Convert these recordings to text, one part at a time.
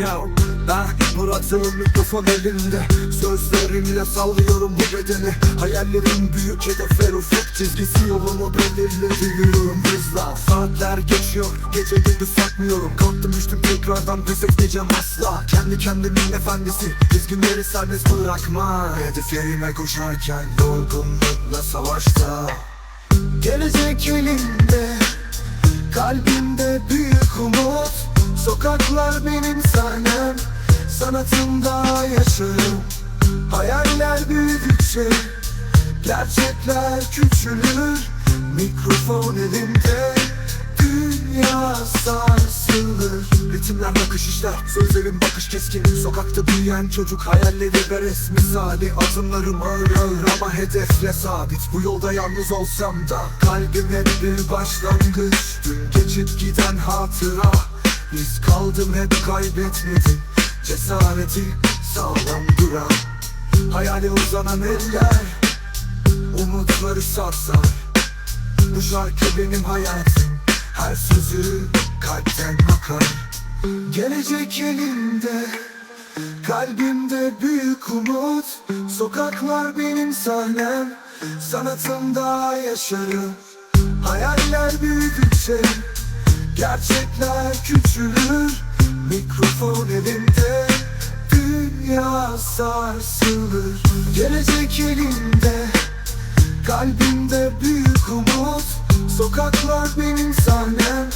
ya. Ben bıraktım mikrofon elinde. Sözlerimle sallıyorum bu bedeni. Hayallerim büyük hedefler ufak çizgisi Yolumu belirledi yürüyorum hızla Saatler geçiyor gece gündüz sakmıyorum Kalktım düştüm tekrardan pes etmeyeceğim asla. Kendi kendimin efendisi Dizginleri serbest bırakma Hedeflerime koşarken yorgunlukla savaşta. Gelecek elimde Kalbimde büyük umut Sokaklar benim sahnem Sanatımda yaşarım. Hayaller büyüdükçe Gerçekler küçülür. Mikrofon elimde Dünya sarsılır. Ritimler nakış işler Sözlerim bakış keskin. Sokakta büyüyen çocuk hayalleri ve resmi misali Adımlarım ağır ağır ama hedefle sabit. Bu yolda yalnız olsam da Kalbim hep bir başlangıç. Dün geçip giden hatıra Biz kaldım hep kaybetmedim Cesareti sağlam duran Hayale uzanan eller. Umutları sarsar Bu şarkı benim hayatım Her sözü kalpten akar. Gelecek elimde Kalbimde büyük umut. Sokaklar benim sahnem Sanatımda yaşarım. Hayaller büyüdükçe Gerçekler küçülür Mikrofon elimde Dünya sarsılır. Gelecek elimde Kalbimde büyük umut. Sokaklar benim sahnem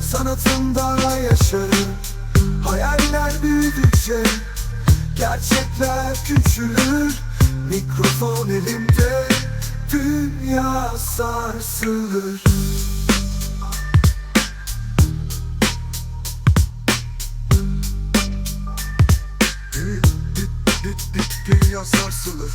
Sanatımda yaşarım Hayaller büyüdükçe Gerçekler küçülür. Mikrofon elimde Dünya sarsılır Dünya sarsılır